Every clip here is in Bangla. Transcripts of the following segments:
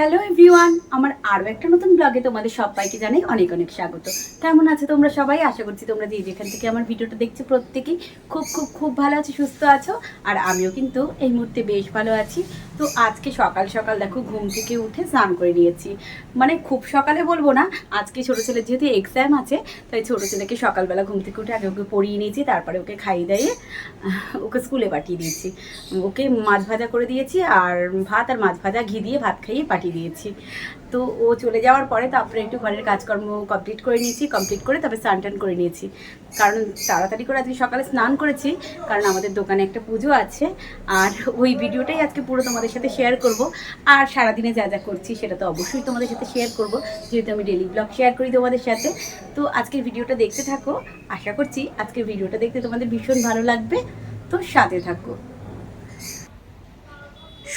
হ্যালো এভরিওয়ান, আমার আরও একটা নতুন ব্লগে তোমাদের সবাইকে জানাই অনেক অনেক স্বাগত। কেমন আছো তোমরা সবাই? আশা করছি তোমরা যে যেখান থেকে আমার ভিডিওটা দেখছ প্রত্যেকেই খুব খুব খুব ভালো আছো, সুস্থ আছো, আর আমিও কিন্তু এই মুহূর্তে বেশ ভালো আছি। তো আজকে সকাল সকাল দেখো ঘুম থেকে উঠে স্নান করে নিয়েছি। মানে খুব সকালে বলব না, আজকে ছোটো ছেলের যেহেতু এক্সাম আছে, তাই ছোটো ছেলেকে সকালবেলা ঘুম থেকে উঠে আগে ওকে পড়িয়ে নিয়েছি, তারপরে ওকে খাইয়ে দাইয়ে ওকে স্কুলে পাঠিয়ে দিয়েছি। ওকে মাছ ভাজা করে দিয়েছি, আর ভাত আর মাছ ভাজা ঘি দিয়ে ভাত খাইয়ে পাঠিয়ে দিয়েছি। তো ও চলে যাওয়ার পরে তারপরে একটু ঘরের কাজকর্ম কমপ্লিট করে নিয়েছি কমপ্লিট করে তারপরে স্নান টান করে নিয়েছি। কারণ তাড়াতাড়ি করে আজকে সকালে স্নান করেছি, কারণ আমাদের দোকানে একটা পুজো আছে। আর ওই ভিডিওটাই আজকে পুরো তোমাদের সাথে শেয়ার করব। আর সারাদিনে যা যা করছি সেটা তো অবশ্যই তোমাদের সাথে শেয়ার করব। যেহেতু আমি ডেলি ব্লগ শেয়ার করি তোমাদের সাথে। তো আজকের ভিডিওটা দেখতে থাকো। আশা করছি আজকের ভিডিওটা দেখতে তোমাদের ভীষণ ভালো লাগবে। তো সাথে থাকো।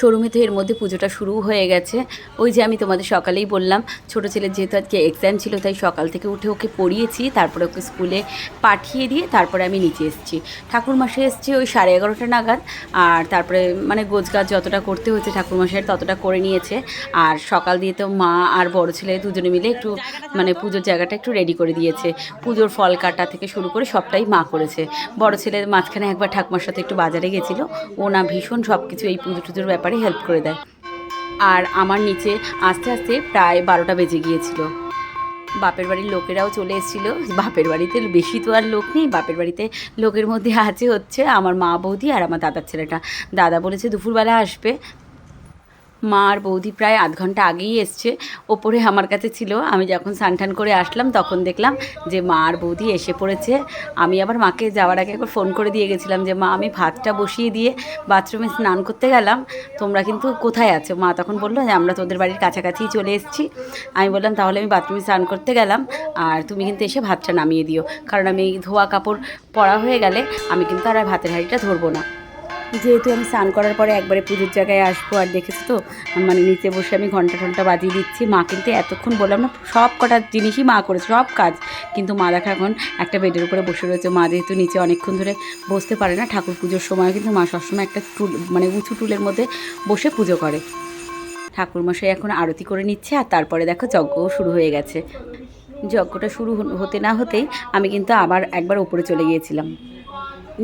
শোরুমে তো এর মধ্যে পুজোটা শুরু হয়ে গেছে। ওই যে আমি তোমাদের সকালেই বললাম, ছোটো ছেলের যেহেতু আজকে এক্সাম ছিল, তাই সকাল থেকে উঠে ওকে পড়িয়েছি, তারপরে ওকে স্কুলে পাঠিয়ে দিয়ে তারপরে আমি নিচে এসেছি। ঠাকুরমাসে এসেছি ওই সাড়ে এগারোটা নাগাদ, আর তারপরে মানে গোছগাছ যতটা করতে হয়েছে ঠাকুরমাসের ততটা করে নিয়েছে। আর সকাল দিয়ে তো মা আর বড় ছেলে দুজনে মিলে একটু মানে পুজোর জায়গাটা একটু রেডি করে দিয়েছে। পুজোর ফল কাটা থেকে শুরু করে সবটাই মা করেছে। বড় ছেলে মাঝখানে একবার ঠাকুমার সাথে একটু বাজারে গেছিল, ও না ভীষণ সব কিছু এই পুজো টুজোর ব্যাপারে হেল্প করে দেয়। আর আমার নিচে আস্তে আস্তে প্রায় বারোটা বেজে গিয়েছিল। বাপের বাড়ির লোকেরাও চলে এসেছিল। বাপের বাড়িতে বেশি তো আর লোক নেই। বাপের বাড়িতে লোকের মধ্যে আছে হচ্ছে আমার মা বৌদি আর আমার দাদার ছেলেটা। দাদা বলেছে, দুপুরবেলা আসবে মা আর বৌদি প্রায় আধ ঘণ্টা আগেই এসছে। ওপরে আমার কাছে ছিল। আমি যখন সানঠান করে আসলাম, তখন দেখলাম যে মা আর বৌদি এসে পড়েছে। আমি আবার মাকে যাওয়ার আগে একবার ফোন করে দিয়ে গেছিলাম যে, মা, আমি ভাতটা বসিয়ে দিয়ে বাথরুমে স্নান করতে গেলাম। তোমরা কিন্তু কোথায় আছো? মা তখন বলল যে, আমরা তোদের বাড়ির কাছাকাছিই চলে এসেছি। আমি বললাম, তাহলে আমি বাথরুমে স্নান করতে গেলাম। আর তুমি কিন্তু এসে ভাতটা নামিয়ে দিও। কারণ আমি ধোয়া কাপড় পরা হয়ে গেলে আমি কিন্তু আর ভাতের হাঁড়িটা ধরবো না। যেহেতু আমি স্নান করার পরে একবারে পুজোর জায়গায় আসব আর দেখেছ তো? মানে নিচে বসে আমি ঘণ্টা ঘণ্টা বাজিয়ে দিচ্ছি। মা কিন্তু এতক্ষণ বললাম না, সব কটা জিনিসই মা করেছে, সব কাজ। কিন্তু মা দেখা এখন একটা বেডের উপরে বসে রয়েছে। মা যেহেতু নিচে অনেকক্ষণ ধরে বসতে পারে না ঠাকুর পুজোর সময়, কিন্তু মা সবসময় একটা টুল মানে উঁচু টুলের মধ্যে বসে পুজো করে। ঠাকুরমশাই এখন আরতি করে নিচ্ছে আর তারপরে দেখো যজ্ঞও শুরু হয়ে গেছে। যজ্ঞটা শুরু হতে না হতেই আমি কিন্তু আবার একবার উপরে চলে গিয়েছিলাম।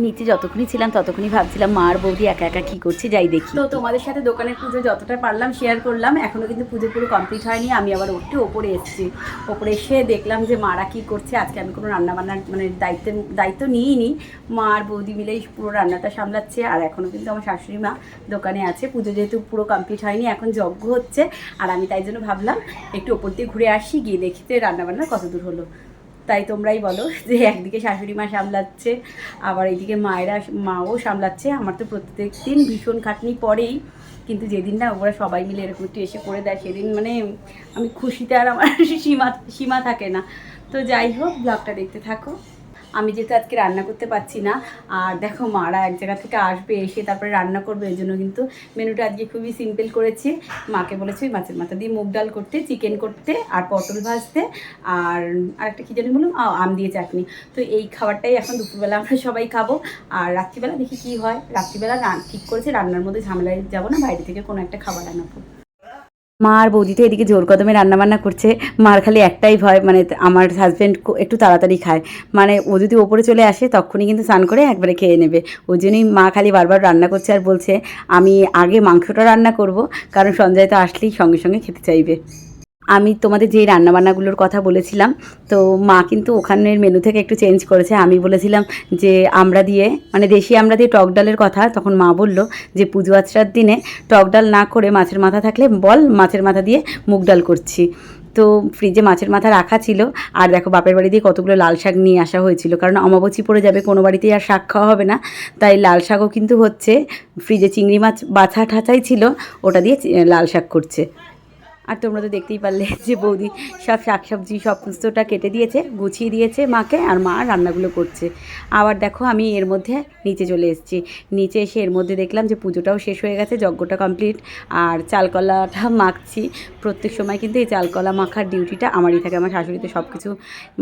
নিচে যতক্ষণই ছিলাম, ততক্ষণই ভাবছিলাম, মা আর বৌদি একা একা কী করছে, যাই দেখি। তো তোমাদের সাথে দোকানের পুজো যতটা পারলাম শেয়ার করলাম এখনও কিন্তু পুজো পুরো কমপ্লিট হয়নি, আমি আবার উঠতে ওপরে এসেছি। ওপরে এসে দেখলাম যে মারা কী করছে, আজকে আমি কোনো রান্নাবান্নার মানে দায়িত্ব দায়িত্ব নিইনি। মা আর বৌদি মিলেই পুরো রান্নাটা সামলাচ্ছে, আর এখনও কিন্তু আমার শাশুড়ি মা দোকানে আছে, পুজো যেহেতু পুরো কমপ্লিট হয়নি, এখন যজ্ঞ হচ্ছে, আর আমি তাই জন্য ভাবলাম, একটু ওপর দিয়ে ঘুরে আসি, গিয়ে দেখি যে রান্নাবান্না কত দূর হলো। তাই তোমরাই বলো যে একদিকে শাশুড়ি মা সামলাচ্ছে, আবার এইদিকে মায়েরা মাও সামলাচ্ছে। আমার তো প্রত্যেক দিন ভীষণ খাটনি পড়েই কিন্তু যেদিন না ওরা সবাই মিলে এরকম একটু এসে করে দেয়, সেদিন মানে আমি খুশিতে আর আমার সীমা সীমা থাকে না। তো যাই হোক, ব্লগটা দেখতে থাকো। আমি যেহেতু আজকে রান্না করতে পারছি না, আর দেখো মারা এক জায়গা থেকে আসবে, এসে তারপরে রান্না করবে এই জন্য কিন্তু মেনুটা আজকে খুবই সিম্পল করেছি। মাকে বলেছি ওই মাছের মাথা দিয়ে মুগ ডাল করতে চিকেন করতে, আর পটল ভাজতে, আর আরেকটা কী জানি আ- আম দিয়ে চাটনি। তো এই খাবারটাই এখন দুপুরবেলা আমরা সবাই খাব। আর রাত্রিবেলা দেখি কি হয়। রাত্রিবেলা ঠিক করেছে, রান্নার মধ্যে ঝামেলায় যাব না, বাইরে থেকে কোনো একটা খাবার আনাবো। মা আর বৌদি তো এদিকে জোর কদমে রান্নাবান্না করছে। মার খালি একটাই ভয় মানে আমার হাজব্যান্ড একটু তাড়াতাড়ি খায়। মানে ও যদি ওপরে চলে আসে তখনই কিন্তু স্নান করে একবারে খেয়ে নেবে। ওই জন্যই মা খালি বারবার রান্না করছে আর বলছে, আমি আগে মাংসটা রান্না করব, কারণ সঞ্জয় তো আসলেই সঙ্গে সঙ্গে খেতে চাইবে। আমি তোমাদের যেই রান্নাবান্নাগুলোর কথা বলেছিলাম, তো মা কিন্তু ওখানের মেনু থেকে একটু চেঞ্জ করেছে। আমি বলেছিলাম যে আমরা দিয়ে মানে দেশি আমরা দিয়ে টক ডালের কথা, তখন মা বলল যে পুজো আচরার দিনে টক ডাল না করে মাছের মাথা থাকলে বল মাছের মাথা দিয়ে মুগ ডাল করছি। তো ফ্রিজে মাছের মাথা রাখা ছিল, আর দেখো বাপের বাড়ি দিয়ে কতগুলো লাল শাক নিয়ে আসা হয়েছিল, কারণ অমাবচি পড়ে যাবে, কোনো বাড়িতেই আর শাক খাওয়া হবে না। তাই লাল শাকও কিন্তু হচ্ছে ফ্রিজে চিংড়ি মাছ বাছা ঠাচাই ছিল, ওটা দিয়ে লাল শাক করছে। আর তোমরা তো দেখতেই পারলে যে বৌদি সব শাক শাকসবজি সমস্তটা কেটে দিয়েছে, গুছিয়ে দিয়েছে মাকে আর মা রান্নাগুলো করছে। আবার দেখো আমি এর মধ্যে নিচে চলে এসেছি। নিচে এসে এর মধ্যে দেখলাম যে পুজোটাও শেষ হয়ে গেছে, যজ্ঞটা কমপ্লিট আর চালকলাটা মাখছি। প্রত্যেক সময় কিন্তু এই চালকলা মাখার ডিউটিটা আমারই থাকে। আমার শাশুড়িতে সব কিছু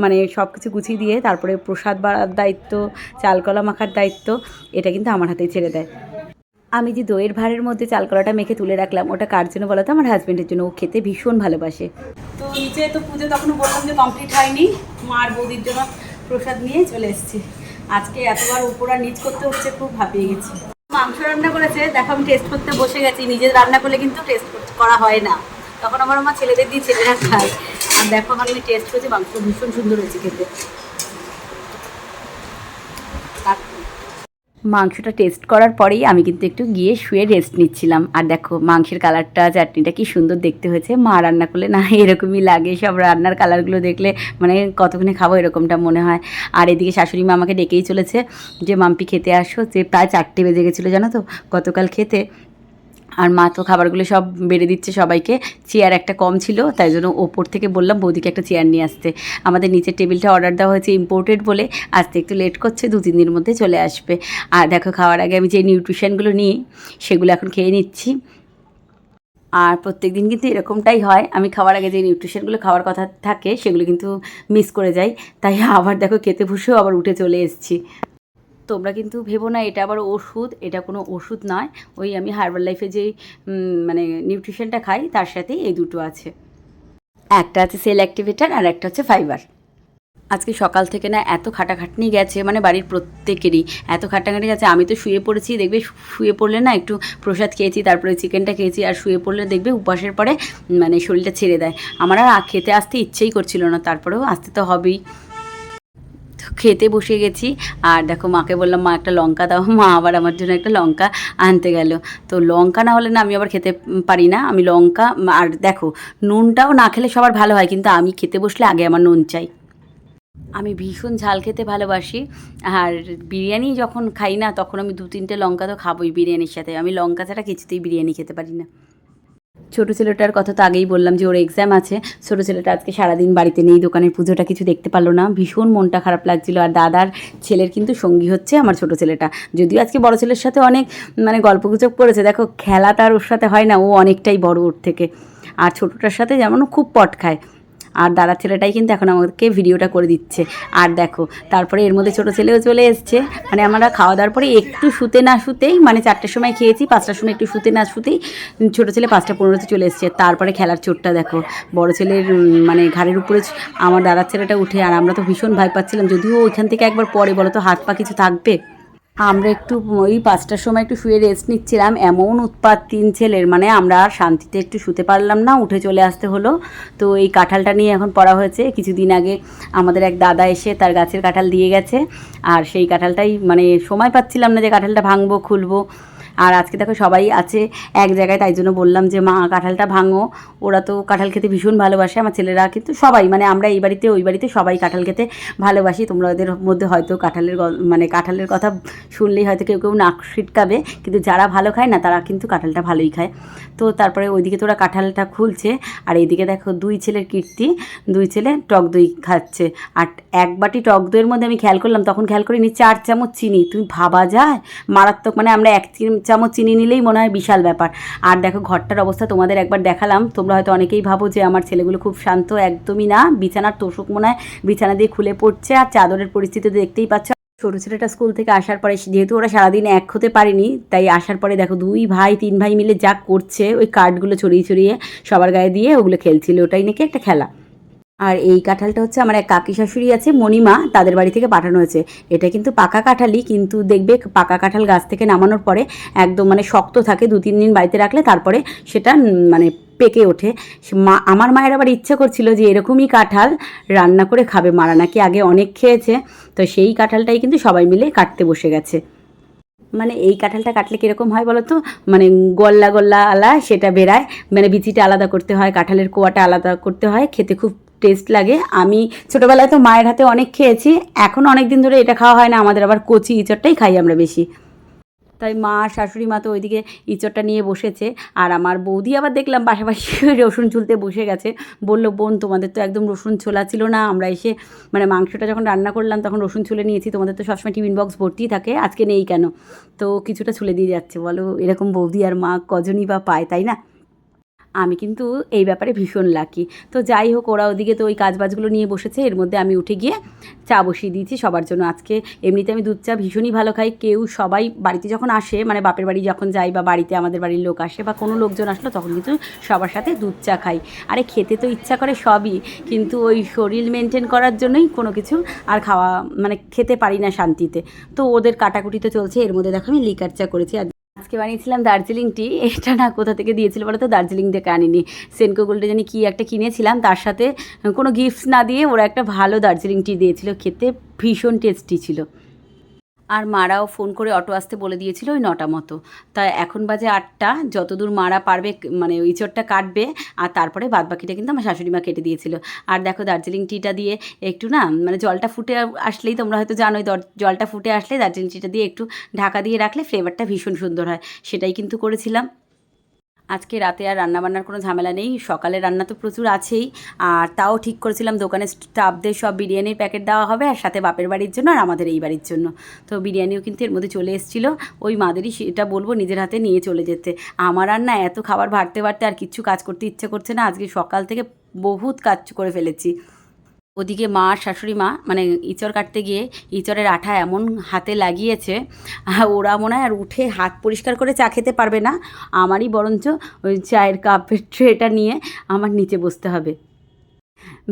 মানে সব কিছু গুছিয়ে দিয়ে তারপরে প্রসাদ বাড়ার দায়িত্ব, চালকলা মাখার দায়িত্ব, এটা কিন্তু আমার হাতেই ছেড়ে দেয়। আমি যে দইয়ের ভাঁড়ের মধ্যে চালকলাটা মেখে তুলে রাখলাম, ওটা কার জন্য বলো তো? আমার হাজব্যান্ডের জন্য। ও খেতে ভীষণ ভালোবাসে। তো নিচে তো পুজো তখন বললাম যে কমপ্লিট হয়নি। মার বৌদির জন্য প্রসাদ নিয়ে চলে এসেছি। আজকে এতবার উপর আর নিচ করতে হচ্ছে, খুব ভাপিয়ে গেছি। মাংস রান্না করেছে, দেখো আমি টেস্ট করতে বসে গেছি। নিজের রান্না করলে কিন্তু টেস্ট করা হয় না। তখন আমার আমার ছেলেদের দিয়ে ছেলেরা খায়। আর দেখো আমি টেস্ট করছি মাংস ভীষণ সুন্দর হয়েছে খেতে। মাংসটা টেস্ট করার পরেই আমি কিন্তু একটু গিয়ে শুয়ে রেস্ট নিচ্ছিলাম। আর দেখো, মাংসের কালারটা চাটনিটা কি সুন্দর দেখতে হয়েছে। মা রান্না করলে না এরকমই লাগে। সব রান্নার কালারগুলো দেখলে মানে কতক্ষণে খাব এরকমটা মনে হয়। আর এদিকে শাশুড়ি মা আমাকে ডেকেই চলেছে যে, মাম্পি খেতে আসো। যে, প্রায় চারটে বেজে গেছিল জানো তো গতকাল খেতে। আর মা তো খাবারগুলো সব বেড়ে দিচ্ছে সবাইকে। চেয়ার একটা কম ছিল, তাই জন্য ওপর থেকে বললাম, বৌদিকে একটা চেয়ার নিয়ে আসতে। আমাদের নিচের টেবিলটা অর্ডার দেওয়া হয়েছে ইম্পোর্টেড বলে। আসতে একটু লেট করছে, দু তিন দিনের মধ্যে চলে আসবে। আর দেখো, খাওয়ার আগে আমি যে নিউট্রিশনগুলো নিই, সেগুলো এখন খেয়ে নিচ্ছি। আর প্রত্যেক দিন কিন্তু এরকমটাই হয়। আমি খাওয়ার আগে যে নিউট্রিশনগুলো খাওয়ার কথা থাকে, সেগুলো কিন্তু মিস করে যাই। তাই আবার দেখো, খেতে বসেও আবার উঠে চলে এসেছি। তোমরা কিন্তু ভেবো না এটা আবার ওষুধ এটা কোনো ওষুধ নয়। ওই আমি হার্বাল লাইফে যে উম, মানে নিউট্রিশনটা খাই তার সাথে এই দুটো আছে। একটা আছে সেল অ্যাক্টিভেটার আর একটা হচ্ছে ফাইবার আজকে সকাল থেকে না এত খাটাখাটনি গেছে মানে বাড়ির প্রত্যেকেরই। এত খাটাখাটনি গেছে আমি তো শুয়ে পড়েছি দেখবে শুয়ে পড়লে না একটু প্রসাদ খেয়েছি তারপরে চিকেনটা খেয়েছি আর শুয়ে পড়লে দেখবে উপাসের পরে মানে শরীরটা ছেড়ে দেয়। আমার আর খেতে আসতে ইচ্ছেই করছিল না তারপরেও আসতে তো হবেই। খেতে বসে গেছি। আর দেখো মাকে বললাম, মা, একটা লঙ্কা দাও। মা আবার আমার জন্য একটা লঙ্কা আনতে গেল। তো লঙ্কা না হলে না আমি আবার খেতে পারি না। আমি লঙ্কা, আর দেখো, নুনটাও না খেলে সবার ভালো হয়, কিন্তু আমি খেতে বসলে আগে আমার নুন চাই। আমি ভীষণ ঝাল খেতে ভালোবাসি। আর বিরিয়ানি যখন খাই না, তখন আমি দু তিনটে লঙ্কা তো খাবোই বিরিয়ানির সাথে। আমি লঙ্কা ছাড়া কিছুতেই বিরিয়ানি খেতে পারি না। ছোটো ছেলেটার কথা তো আগেই বললাম যে ওর এক্সাম আছে। ছোটো ছেলেটা আজকে সারাদিন বাড়িতে নেই, দোকানের পুজোটা কিছু দেখতে পারল না। ভীষণ মনটা খারাপ লাগছিল। আর দাদার ছেলের কিন্তু সঙ্গী হচ্ছে আমার ছোটো ছেলেটা। যদিও আজকে বড় ছেলের সাথে অনেক মানে গল্পগুজব করেছে। দেখো খেলা তার ওর সাথে হয় না। ও অনেকটাই বড় ওর থেকে। আর ছোটোটার সাথে যেমন খুব পট খায়। আর দাদার ছেলেটাই কিন্তু এখন আমাকে ভিডিওটা করে দিচ্ছে। আর দেখো, তারপরে এর মধ্যে ছোটো ছেলেও চলে এসছে। মানে আমরা খাওয়া দাওয়ার পরে একটু শুতে না শুতেই মানে চারটের সময় খেয়েছি, পাঁচটার সময় একটু শুতে না শুতেই ছোটো ছেলে পাঁচটা পনেরোতে চলে এসছে। তারপরে খেলার চোটটা দেখো, বড় ছেলের মানে ঘাড়ের উপরে আমার দাদার ছেলেটা উঠে, আর আমরা তো ভীষণ ভয় পাচ্ছিলাম, যদিও ওইখান থেকে একবার পরে বলো তো হাত পা কিছু থাকবে? আমরা একটু ওই পাঁচটার সময় একটু শুয়ে রেস্ট নিচ্ছিলাম। এমন উৎপাত তিন ছেলের মানে আমরা আর শান্তিতে একটু শুতে পারলাম না, উঠে চলে আসতে হলো। তো এই কাঁঠালটা নিয়ে এখন পড়া হয়েছে। কিছুদিন আগে আমাদের এক দাদা এসে তার গাছের কাঁঠাল দিয়ে গেছে। আর সেই কাঁঠালটাই মানে সময় পাচ্ছিলাম না যে কাঁঠালটা ভাঙবো, খুলবো। আর আজকে দেখো সবাই আছে এক জায়গায়, তাই জন্য বললাম যে, মা, কাঁঠালটা ভাঙো। ওরা তো কাঁঠাল খেতে ভীষণ ভালোবাসে, আমার ছেলেরা কিন্তু সবাই মানে আমরা এই বাড়িতে, ওই বাড়িতে সবাই কাঁঠাল খেতে ভালোবাসি। তোমরা ওদের মধ্যে হয়তো কাঁঠালের মানে কাঁঠালের কথা শুনলেই হয়তো কেউ কেউ নাক ছিটকাবে, কিন্তু যারা ভালো খায় না, তারা কিন্তু কাঁঠালটা ভালোই খায়। তো তারপরে ওইদিকে তোরা কাঁঠালটা খুলছে, আর এইদিকে দেখো দুই ছেলের কীর্তি, দুই ছেলে টক দই খাচ্ছে। আর এক বাটি টক দইয়ের মধ্যে আমি খেয়াল করলাম, তখন খেয়াল করিনি, চার চামচ চিনি। তুমি ভাবা যায়, মারাত্মক মানে আমরা এক চামচ চিনি নিলেই মনে হয় বিশাল ব্যাপার। আর দেখো ঘরটার অবস্থা তোমাদের একবার দেখালাম। তোমরা হয়তো অনেকেই ভাবো যে আমার ছেলেগুলো খুব শান্ত, একদমই না। বিছানার তোষক মনে হয় বিছানা দিয়ে খুলে পড়ছে আর চাদরের পরিস্থিতি দেখতেই পাচ্ছ। ছোটো ছেলেটা স্কুল থেকে আসার পরে, যেহেতু ওরা সারাদিন এক হতে পারেনি, তাই আসার পরে দেখো দুই ভাই, তিন ভাই মিলে যা করছে, ওই কার্ডগুলো ছড়িয়ে ছড়িয়ে সবার গায়ে দিয়ে ওগুলো খেলছিল। ওটাই নাকি একটা খেলা? আর এই কাঁঠালটা হচ্ছে আমার এক কাকি শাশুড়ি আছে, মণিমা, তাদের বাড়ি থেকে পাঠানো হয়েছে। এটা কিন্তু পাকা কাঁঠালই, কিন্তু দেখবে পাকা কাঁঠাল গাছ থেকে নামানোর পরে একদম মানে শক্ত থাকে, দু তিন দিন বাড়িতে রাখলে তারপরে সেটা মানে পেকে ওঠে। মা, আমার মায়ের আবার ইচ্ছে করছিল যে এরকমই কাঁঠাল রান্না করে খাবে, মারা নাকি আগে অনেক খেয়েছে। তো সেই কাঁঠালটাই কিন্তু সবাই মিলে কাটতে বসে গেছে। মানে এই কাঁঠালটা কাটলে কীরকম হয় বলো তো মানে গল্লা গল্লা আলা সেটা বেরায় মানে বিচিটা আলাদা করতে হয়, কাঁঠালের কোয়াটা আলাদা করতে হয়, খেতে খুব টেস্ট লাগে। আমি ছোটোবেলায় তো মায়ের হাতে অনেক খেয়েছি, এখন অনেক দিন ধরে এটা খাওয়া হয় না, আমাদের আবার কচি ইঁচড়টাই খাই আমরা বেশি। তাই মা, শাশুড়ি মা তো ওইদিকে ইঁচড়টা নিয়ে বসেছে, আর আমার বৌদি আবার দেখলাম পাশাপাশি রসুন ঝুলতে বসে গেছে। বলল, বোন, তোমাদের তো একদম রসুন ছোলা ছিল না, আমরা এসে মানে মাংসটা যখন রান্না করলাম, তখন রসুন ছুলে নিয়েছি, তোমাদের তো সবসময় টিফিন বক্স ভর্তিই থাকে, আজকে নেই কেন? তো কিছুটা ছুলে দিয়ে যাচ্ছে, বলো, এরকম বৌদি আর মা কজনই বা পায়, তাই না? আমি কিন্তু এই ব্যাপারে ভীষণ লাকি তো যাই হোক, ওরা ওদিকে তো ওই কাজবাজগুলো নিয়ে বসেছে, এর মধ্যে আমি উঠে গিয়ে চা বসিয়ে দিয়েছি সবার জন্য। আজকে এমনিতে আমি দুধ চা ভীষণই ভালো খাই, কেউ সবাই বাড়িতে যখন আসে মানে বাপের বাড়ি যখন যাই বা বাড়িতে আমাদের বাড়ির লোক আসে বা কোনো লোকজন আসলো, তখন কিন্তু সবার সাথে দুধ চা খাই। আরে খেতে তো ইচ্ছা করে সবই, কিন্তু ওই শরীর মেনটেন করার জন্যই কোনো কিছু আর খাওয়া মানে খেতে পারি না শান্তিতে। তো ওদের কাটাকুটি তো চলছে, এর মধ্যে দেখো আমি লিকার চা করেছি। আর আজকে বানিয়েছিলাম দার্জিলিং টি, এটা না কোথা থেকে দিয়েছিল বলে তো? দার্জিলিং থেকে আনিনি। সেনকো গোল্ডে জানি কী একটা কিনেছিলাম, তার সাথে কোনো গিফটস না দিয়ে ওরা একটা ভালো দার্জিলিং টি দিয়েছিল, খেতে ভীষণ টেস্টি ছিল। আর মারাও ফোন করে অটো আসতে বলে দিয়েছিল ওই নটা মতো। তা এখন বাজে আটটা, যতদূর মারা পারবে মানে ইঁচড়টা কাটবে, আর তারপরে বাদ বাকিটা কিন্তু আমার শাশুড়ি মা কেটে দিয়েছিল। আর দেখো দার্জিলিং টিটা দিয়ে একটু না মানে জলটা ফুটে আসলেই তোমরা হয়তো জানোই জলটা ফুটে আসলে দার্জিলিং টিটা দিয়ে একটু ঢাকা দিয়ে রাখলে ফ্লেভারটা ভীষণ সুন্দর হয়। সেটাই কিন্তু করেছিলাম। আজকে রাতে আর রান্নাবান্নার কোনো ঝামেলা নেই। সকালে রান্না তো প্রচুর আছেই। আর তাও ঠিক করেছিলাম দোকানে স্টাফদের সব বিরিয়ানির প্যাকেট দেওয়া হবে আর সাথে বাপের বাড়ির জন্য আর আমাদের এই বাড়ির জন্য। তো বিরিয়ানিও কিন্তু এর মধ্যে চলে এসেছিল। ওই মাদেরই সেটা বলব নিজের হাতে নিয়ে চলে যেতে। আমার আর না এত খাবার ভাড়তে বাড়তে আর কিচ্ছু কাজ করতে ইচ্ছে করছে না। আজকে সকাল থেকে বহুত কাজ করে ফেলেছি। ওদিকে মা, শাশুড়ি মা মানে ইঁচড় কাটতে গিয়ে ইঁচড়ের আঠা এমন হাতে লাগিয়েছে ওরা মনে হয় আর উঠে হাত পরিষ্কার করে চা খেতে পারবে না। আমারই বরঞ্চ ওই চায়ের কাপের ট্রেটা নিয়ে আমার নিচে বসতে হবে।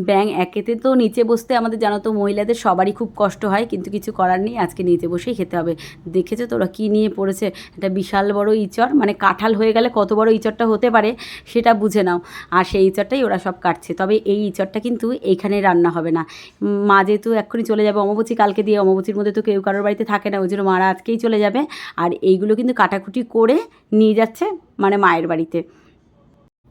ব্যাং একেতে তো নিচে বসতে আমাদের জানো তো মহিলাদের সবারই খুব কষ্ট হয়, কিন্তু কিছু করার নেই, আজকে নিচে বসেই খেতে হবে। দেখেছ তোরা কী নিয়ে পড়েছে? একটা বিশাল বড় ইঁচড় মানে কাঁঠাল হয়ে গেলে কত বড় ইঁচড়টা হতে পারে সেটা বুঝে নাও। আর সেই ইঁচড়টাই ওরা সব কাটছে। তবে এই ইঁচড়টা কিন্তু এইখানে রান্না হবে না। মা যেহেতু এক্ষুনি চলে যাবে অমাবচী কালকে দিয়ে অমাবচীর মধ্যে তো কেউ কারোর বাড়িতে থাকে না, ওই জন্য মারা আজকেই চলে যাবে। আর এইগুলো কিন্তু কাটাকুটি করে নিয়ে যাচ্ছে মানে মায়ের বাড়িতে।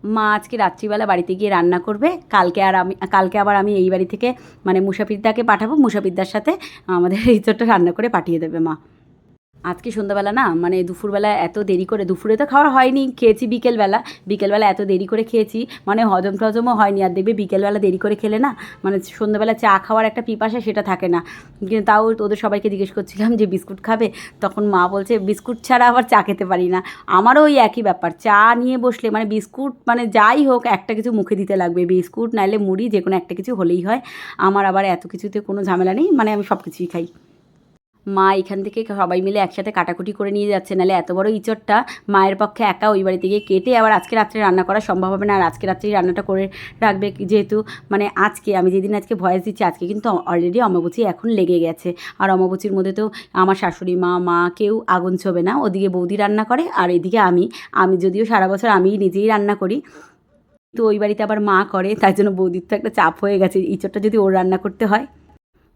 মা আজকে রাত্রিবেলা বাড়িতে গিয়ে রান্না করবে। কালকে আর আমি, কালকে আবার আমি এই বাড়ি থেকে মানে মুসাফিরদাকে পাঠাবো। মুসাফিরদার সাথে আমাদের এই রান্না করে পাঠিয়ে দেবে মা। আজকে সন্ধ্যাবেলা না মানে দুপুরবেলা এত দেরি করে, দুপুরে তো খাওয়া হয়নি, খেয়েছি বিকেলবেলা বিকেলবেলা এত দেরি করে খেয়েছি মানে হজম টজমও হয়নি, আর দেখবে বিকেলবেলা দেরি করে খেলে না মানে সন্ধ্যাবেলা চা খাওয়ার একটা পিপাসা সেটা থাকে না। কিন্তু তাও ওদের সবাইকে জিজ্ঞেস করছিলাম যে বিস্কুট খাবে? তখন মা বলছে, বিস্কুট ছাড়া আবার চা খেতে পারি না। আমারও ওই একই ব্যাপার, চা নিয়ে বসলে মানে বিস্কুট মানে যাই হোক, একটা কিছু মুখে দিতে লাগবে, বিস্কুট নাইলে মুড়ি যে কোনো একটা কিছু হলেই হয়। আমার আবার এত কিছুতে কোনো ঝামেলা নেই মানে আমি সব কিছুই খাই। মা এখান থেকে সবাই মিলে একসাথে কাটাকুটি করে নিয়ে যাচ্ছে। নাহলে এত বড় ইঁচড়টা মায়ের পক্ষে একা ওই বাড়িতে গিয়ে কেটে আবার আজকে রাত্রে রান্না করা সম্ভব হবে না। আর আজকে রাত্রেই রান্নাটা করে রাখবে যেহেতু মানে আজকে, আমি যেদিন আজকে ভয়েস দিচ্ছি, আজকে কিন্তু অলরেডি অমাবচী এখন লেগে গেছে। আর অমাবচীর মধ্যে তো আমার শাশুড়ি মা মা কেউ আগুন ছোবে না। ওদিকে বৌদি রান্না করে আর এদিকে আমি। আমি যদিও সারা বছর আমিই নিজেই রান্না করি। তো ওই বাড়িতে আবার মা করে, তাই জন্য বৌদির তো একটা চাপ হয়ে গেছে। ইঁচড়টা যদি ওর রান্না করতে হয়।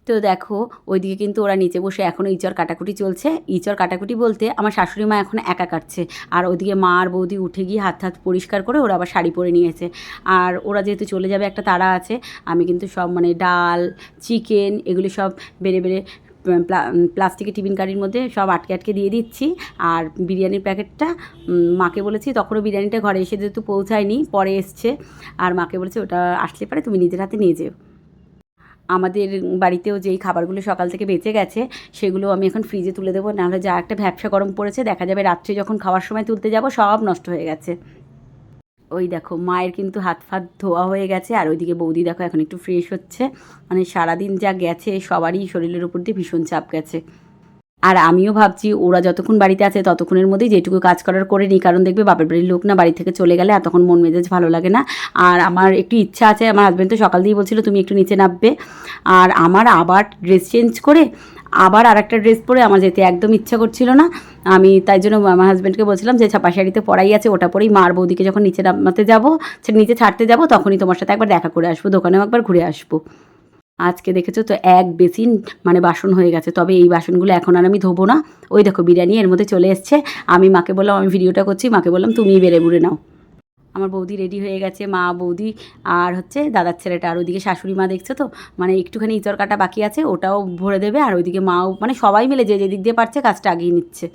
তো দেখো, ওইদিকে কিন্তু ওরা নিচে বসে এখনও ইঁচড় কাটাকুটি চলছে। ইঁচড় কাটাকুটি বলতে আমার শাশুড়ি মা এখন একা কাটছে। আর ওইদিকে মা আর বৌদি উঠে গিয়ে হাত হাত পরিষ্কার করে ওরা আবার শাড়ি পরে নিয়েছে। আর ওরা যেহেতু চলে যাবে, একটা তারা আছে, আমি কিন্তু সব মানে ডাল, চিকেন এগুলি সব বেড়ে বেড়ে প্লা- প্লাস্টিকের টিফিন কারির মধ্যে সব আটকে আটকে দিয়ে দিচ্ছি। আর বিরিয়ানির প্যাকেটটা মাকে বলেছি, তখনও বিরিয়ানিটা ঘরে এসে যেহেতু পৌঁছায়নি, পরে এসছে। আর মাকে বলেছে, ওটা আসলে পারে, তুমি নিজের হাতে নিয়ে যেও। আমাদের বাড়িতেও যেই খাবারগুলো সকাল থেকে বেঁচে গেছে, সেগুলো আমি এখন ফ্রিজে তুলে দেবো। নাহলে যা একটা ভ্যাবসা গরম পড়েছে, দেখা যাবে রাত্রে যখন খাওয়ার সময় তুলতে যাব, সব নষ্ট হয়ে গেছে। ওই দেখো, মায়ের কিন্তু হাত ফাত ধোয়া হয়ে গেছে, আর ওইদিকে বৌদি দেখো এখন একটু ফ্রেশ হচ্ছে। মানে সারাদিন যা গেছে, সবারই শরীরের উপর দিয়ে ভীষণ চাপ গেছে। আর আমিও ভাবছি ওরা যতক্ষণ বাড়িতে আছে ততক্ষণের মধ্যেই যেটুকু কাজ করার করে নিই কারণ দেখবে বাপের বাড়ির লোক না বাড়ি থেকে চলে গেলে আর তখন মন মেজাজ ভালো লাগে না। আর আমার একটু ইচ্ছা আছে, আমার হাজব্যান্ড তো সকাল দিয়েই বলছিল, তুমি একটু নিচে নামবে। আর আমার আবার ড্রেস চেঞ্জ করে আবার আর একটা ড্রেস পরে আমার যেতে একদম ইচ্ছা করছিল না। আমি তাই জন্য আমার হাজব্যান্ডকে বলছিলাম যে, ছাপা শাড়িতে পরাই আছে, ওটা পরেই মার বৌদিকে যখন নিচে নামাতে যাব, নিচে ছাড়তে যাব, তখনই তোমার সাথে একবার দেখা করে আসব, দোকানেও একবার ঘুরে আসব। আজকে দেখেছ তো এক বেসিন মানে বাসন হয়ে গেছে। তবে এই বাসনগুলো এখন আর আমি ধোবো না। ওই দেখো, বিরিয়ানি এর মধ্যে চলে এসছে। আমি মাকে বললাম, আমি ভিডিওটা করছি, মাকে বললাম, তুমিই বেড়ে বুড়ে নাও। আমার বৌদি রেডি হয়ে গেছে, মা, বৌদি আর হচ্ছে দাদার ছেলেটা। আর ওইদিকে শাশুড়ি মা দেখছ তো? মানে একটুখানি ইঁচড় কাটা বাকি আছে, ওটাও ভরে দেবে। আর ওইদিকে মাও মানে সবাই মিলে যে যেদিক দিয়ে পারছে, কাজটা আগিয়ে নিচ্ছে।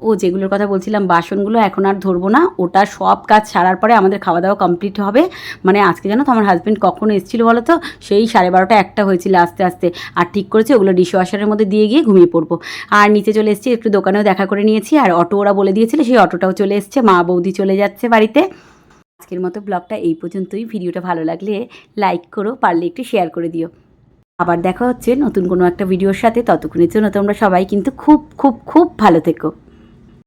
ও যেগুলোর কথা বলছিলাম, বাসনগুলো এখন আর ধরবো না। ওটা সব কাজ সারার পরে আমাদের খাওয়া দাওয়া কমপ্লিট হবে। মানে আজকে জানো তো আমার হাজব্যান্ড কখন এসেছিল বলো তো? সেই সাড়ে বারোটা একটা হয়েছিল আস্তে আস্তে। আর ঠিক করেছে, ওগুলো ডিশ ওয়াশারের মধ্যে দিয়ে গিয়ে ঘুমিয়ে পড়ব। আর নিচে চলে এসেছি, একটু দোকানেও দেখা করে নিয়েছি। আর অটো ওরা বলে দিয়েছিল, সেই অটোটাও চলে এসছে। মা বৌদি চলে যাচ্ছে বাড়িতে। আজকের মতো ব্লগটা এই পর্যন্তই। ভিডিওটা ভালো লাগলে লাইক করো, পারলে একটু শেয়ার করে দিও। আবার দেখা হচ্ছে নতুন কোনো একটা ভিডিওর সাথে। ততক্ষণের জন্য তোমরা সবাই কিন্তু খুব খুব খুব ভালো থেকো।